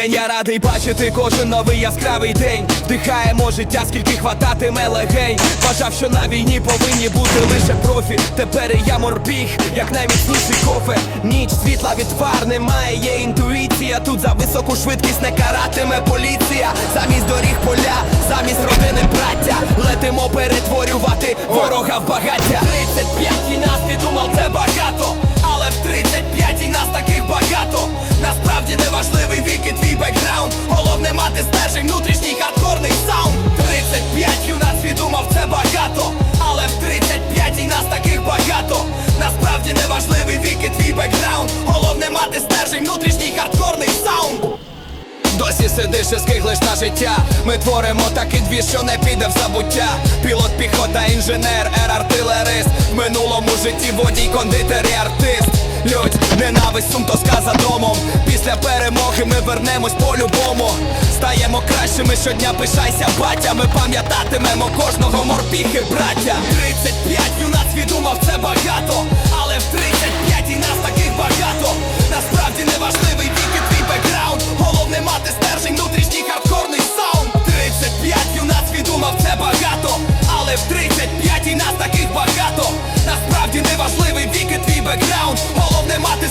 День я радий бачити кожен новий яскравий день. Вдихаємо життя, скільки хвататиме легень. Вважав, що на війні повинні бути лише профі. Тепер я морпіг, як найміцніший кофе. Ніч світла від фар, немає, є інтуїція. Тут за високу швидкість не каратиме поліція. Замість доріг поля, замість Летимо перетворювати ворога в багаття. 35 і нас ти думав це багато Досі сидиш і скиглиш на життя. Ми творимо такий двір, що не піде в забуття. Пілот, піхота, інженер, ер-артилерист В минулому житті водій, кондитер і артист. Людь, ненависть, сум, тоска за домом. Після перемоги ми вернемось по-любому. Стаємо кращими щодня, пишайся, батя. Ми пам'ятатимемо кожного морпіхи, браття. 35 юнак відумав це багато лиш 35 і нас таких багато. Насправді не важливий вік і твій бекграунд. Головне мати